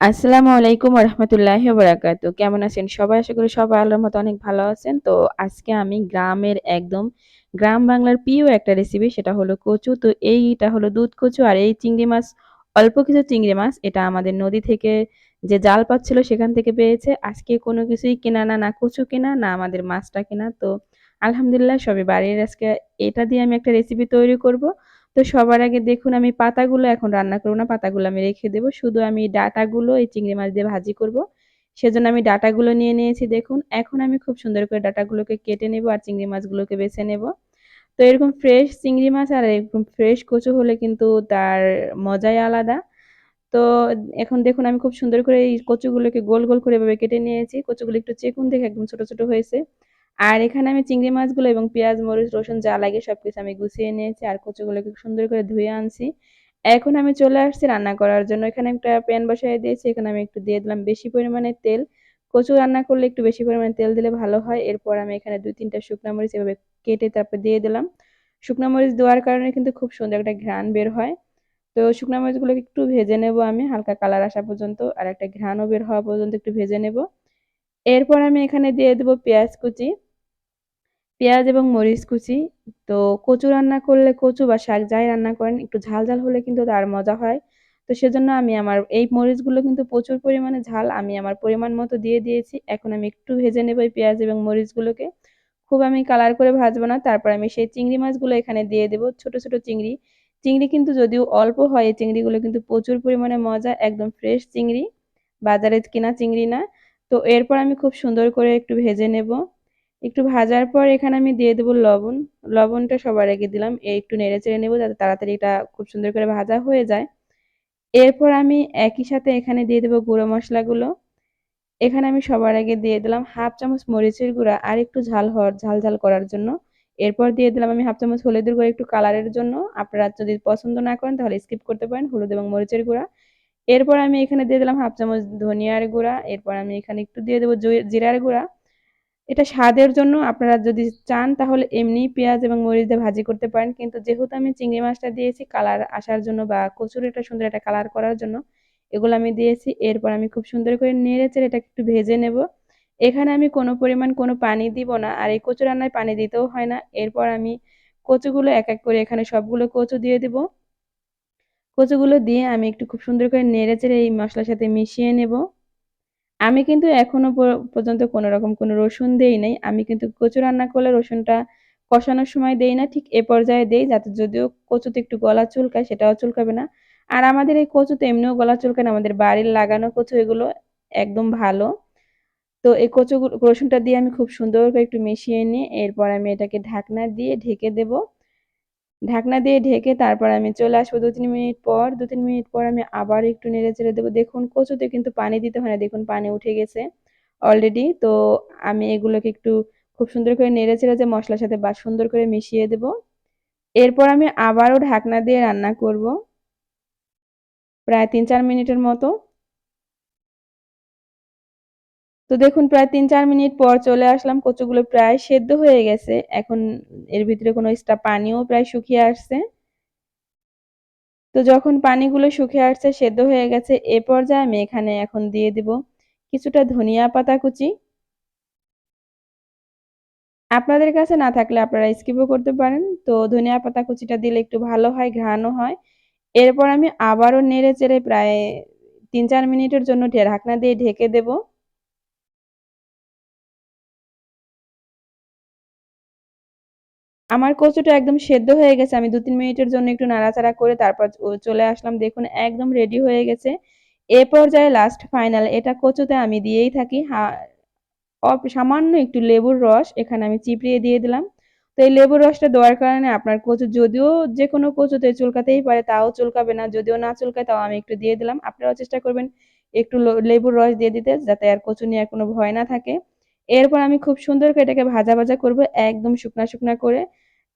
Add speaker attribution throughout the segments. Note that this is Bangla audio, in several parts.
Speaker 1: আসসালামু আলাইকুম রহমতুল্লাহি বারাকাতু কেমন আছেন সবাই? আশা করি সবাই আল্লাহর মতো অনেক ভালো আছেন। তো আজকে আমি গ্রামের একদম গ্রাম বাংলার প্রিয় একটা রেসিপি সেটা হলো কচু। তো এইটা হলো দুধ কচু আর এই চিংড়ি মাছ, অল্প কিছু চিংড়ি মাছ, এটা আমাদের নদী থেকে যে জাল পাচ্ছিল সেখান থেকে পেয়েছে। আজকে কোনো কিছুই কেনা না না কচু কেনা, না আমাদের মাছটা কেনা। তো আলহামদুলিল্লাহ সবই বাড়ির আজকে এটা দিয়ে আমি একটা রেসিপি তৈরি করব। তো সবার আগে দেখুন, আমি পাতাগুলো এখন রান্না করব না, পাতাগুলো আমি রেখে দেবো। শুধু আমি ডাটাগুলো, এই চিংড়ি মাছ দিয়ে ভাজি করব। সেজন্য আমি ডাটাগুলো নিয়ে নিয়েছি, দেখুন। এখন আমি খুব সুন্দর করে ডাটাগুলোকে কেটে নেব আর চিংড়ি মাছগুলোকে বেছে নেব। তো এরকম ফ্রেশ চিংড়ি মাছ আর এরকম ফ্রেশ কচু হলে কিন্তু তার মজাই আলাদা। তো এখন দেখুন, আমি খুব সুন্দর করে এই কচুগুলোকে গোল গোল করে এভাবে কেটে নিয়েছি। কচুগুলো একটু চেকুন দেখে একদম ছোট ছোট হয়েছে। আর এখানে আমি চিংড়ি মাছগুলো এবং পেঁয়াজ, মরিচ, রসুন যা লাগে সব কিছু আমি গুছিয়ে নিয়েছি আর কচুগুলোকে সুন্দর করে ধুয়ে আনছি। এখন আমি চলে আসছি রান্না করার জন্য। এখানে একটা প্যান বসাই দিয়েছি। এখানে আমি একটু দিয়ে দিলাম বেশি পরিমাণে তেল। কচু রান্না করলে একটু বেশি পরিমাণে তেল দিলে ভালো হয়। এরপর আমি এখানে দুই তিনটা শুকনো মরিচ এভাবে কেটে তারপর দিয়ে দিলাম। শুকনো মরিচ দেওয়ার কারণে কিন্তু খুব সুন্দর একটা ঘ্রাণ বের হয়। তো শুকনো মরিচগুলোকে একটু ভেজে নেব আমি, হালকা কালার আসা পর্যন্ত, আর একটা ঘ্রাণও বের হওয়া পর্যন্ত একটু ভেজে নেব। এরপর আমি এখানে দিয়ে দেবো পেঁয়াজ কুচি। পেঁয়াজ এবং মরিচ কুচি। তো কচু রান্না করলে কচু বা শাক যাই রান্না করেন, একটু ঝাল ঝাল হলে কিন্তু তার মজা হয়। তো সেজন্য আমি আমার এই মরিচগুলো কিন্তু প্রচুর পরিমাণে ঝাল আমি আমার পরিমাণ মতো দিয়ে দিয়েছি। এখন আমি একটু ভেজে নেব এই পেঁয়াজ এবং মরিচগুলোকে। খুব আমি কালার করে ভাজবো না, তারপর আমি সেই চিংড়ি মাছগুলো এখানে দিয়ে দেবো, ছোট ছোট চিংড়ি। চিংড়ি কিন্তু যদিও অল্প হয়, এই চিংড়িগুলো কিন্তু প্রচুর পরিমাণে মজা, একদম ফ্রেশ চিংড়ি, বাজারে কেনা চিংড়ি না। তো এরপর আমি খুব সুন্দর করে একটু ভেজে নেব। একটু ভাজার পর এখানে আমি দিয়ে দেবো লবণ। লবণটা সবার আগে দিলাম একটু নেড়ে চেড়ে নেব যাতে তাড়াতাড়ি এটা খুব সুন্দর করে ভাজা হয়ে যায়। এরপর আমি একই সাথে এখানে দিয়ে দেবো গুঁড়ো মশলাগুলো। এখানে আমি সবার আগে দিয়ে দিলাম হাফ চামচ মরিচের গুঁড়া আর একটু ঝাল হওয়ার, ঝাল ঝাল করার জন্য। এরপর দিয়ে দিলাম আমি হাফ চামচ হলুদের গুঁড়া একটু কালারের জন্য। আপনারা যদি পছন্দ না করেন তাহলে স্কিপ করতে পারেন হলুদ এবং মরিচের গুঁড়া। এরপর আমি এখানে দিয়ে দিলাম হাফ চামচ ধনিয়ার গুঁড়া। এরপর আমি এখানে একটু দিয়ে দেবো জিরার গুঁড়া। এটা স্বাদের জন্য আপনারা যদি চান, তাহলে এমনি পেঁয়াজ এবং মরিচ দিয়ে ভাজি করতে পারেন। কিন্তু যেহেতু আমি চিংড়ি মাছটা দিয়েছি, কালার আসার জন্য বা কচুর একটা সুন্দর একটা কালার করার জন্য, এগুলো আমি দিয়েছি। এরপর আমি খুব সুন্দর করে নেড়ে চেড়ে এটাকে একটু ভেজে নেব। এখানে আমি কোনো পরিমাণ কোনো পানি দিব না, আর এই কচু রান্নায় পানি দিতেও হয় না। এরপর আমি কচুগুলো এক এক করে এখানে সবগুলো কচু দিয়ে দিব। কচুগুলো দিয়ে আমি একটু খুব সুন্দর করে নেড়ে চেড়ে এই মশলার সাথে মিশিয়ে নেব। আমি কিন্তু এখনও পর্যন্ত কোনো রকম কোনো রসুন দেই নাই। আমি কিন্তু কচু রান্না করলে রসুনটা কষানোর সময় দেই না, ঠিক এ পর্যায়ে দেই যাতে যদিও কচুতে একটু গলা চুলকায় সেটাও চুলকাবে না। আর আমাদের এই কচুতে এমনিও গলা চুলকায় না, আমাদের বাড়ির লাগানো কচু এগুলো একদম ভালো। তো এই কচু রসুনটা দিয়ে আমি খুব সুন্দর করে একটু মিশিয়ে নিয়ে এরপর আমি এটাকে ঢাকনা দিয়ে ঢেকে দেবো। ঢাকনা দিয়ে ঢেকে তারপর আমি চলে আসব দু তিন মিনিট পর। দু তিন মিনিট পর আমি আবার একটু নেড়ে চেড়ে দেবো। দেখুন, কচুতে কিন্তু পানি দিতে হয় না। দেখুন, পানি উঠে গেছে অলরেডি তো আমি এগুলোকে একটু খুব সুন্দর করে নেড়ে চেড়ে যে মশলার সাথে বা সুন্দর করে মিশিয়ে দেব। এরপর আমি আবারও ঢাকনা দিয়ে রান্না করব। প্রায় তিন চার মিনিটের মতো। তো দেখুন, প্রায় তিন চার মিনিট পর চলে আসলাম। কচুগুলো প্রায় সেদ্ধ হয়ে গেছে। এখন এর ভিতরে কোনো এক্সট্রা পানিও প্রায় শুকিয়ে আসছে। তো যখন পানিগুলো শুকিয়ে আসছে, সেদ্ধ হয়ে গেছে, এ পর্যায়ে আমি এখানে এখন দিয়ে দিব কিছুটা ধনিয়া পাতা কুচি। আপনাদের কাছে না থাকলে আপনারা স্কিপও করতে পারেন। তো ধনিয়া পাতা কুচিটা দিলে একটু ভালো হয়, ঘ্রাণও হয়। এরপর আমি আবারও নেড়ে চেড়ে প্রায় তিন চার মিনিটের জন্য ঢাকনা দিয়ে ঢেকে দেবো। আমার কচুটা একদম সেদ্ধ হয়ে গেছে। আমি দু তিন মিনিটের জন্য একটু নাড়াচাড়া করে তারপর চলে আসলাম। দেখুন, একদম রেডি হয়ে গেছে। এ পর্যায়ে লাস্ট ফাইনাল এটা কচুতে আমি দিয়েই থাকি। সামান্য একটু লেবুর রস, এখানে আমি চিপড়িয়ে দিয়ে দিলাম। তো এই লেবুর রসটা দেওয়ার কারণে আপনার কচু, যদিও যে কোনো কচুতে চুলকাতেই পারে, তাও চুলকাবে না। যদিও না চুলকায়, তাও আমি একটু দিয়ে দিলাম। আপনারাও চেষ্টা করবেন একটু লেবুর রস দিয়ে দিতে, যাতে আর কচু নিয়ে কোনো ভয় না থাকে। এরপর আমি খুব সুন্দর করে এটাকে ভাজা ভাজা করব, একদম শুকনা শুকনা করে।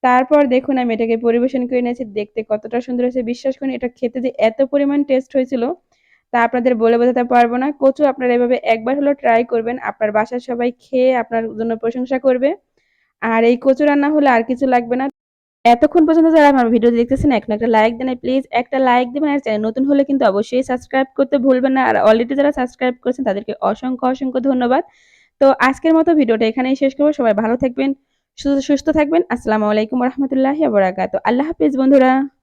Speaker 1: তারপর দেখুন আমি এটাকে পরিবেশন করে নিয়েছি, দেখতে কতটা সুন্দর হয়েছে। বিশ্বাস করুন, এটা খেতে যে এত পরিমাণ টেস্ট হয়েছিল, তা আপনাদের বলে বোঝাতে পারব না। কচু আপনারা এভাবে একবার হলো ট্রাই করবেন, আপনার বাসার সবাই খেয়ে আপনার জন্য প্রশংসা করবে। আর এই কচু রান্না হলে আর কিছু লাগবে না। এতক্ষণ পর্যন্ত যারা আমার ভিডিও দেখতেছেন, এখন একটা লাইক দেন প্লিজ একটা লাইক দেবেন। আর চ্যানেল নতুন হলে কিন্তু অবশ্যই সাবস্ক্রাইব করতে ভুলবেন না। আর অলরেডি যারা সাবস্ক্রাইব করেছেন, তাদেরকে অসংখ্য অসংখ্য ধন্যবাদ। তো আজকের মতো ভিডিওটা এখানেই শেষ করব। সবাই ভালো থাকবেন, সুস্থ থাকবেন। আসসালামু আলাইকুম রহমতুল্লাহ আবরাকাত আল্লাহ হাফিজ বন্ধুরা।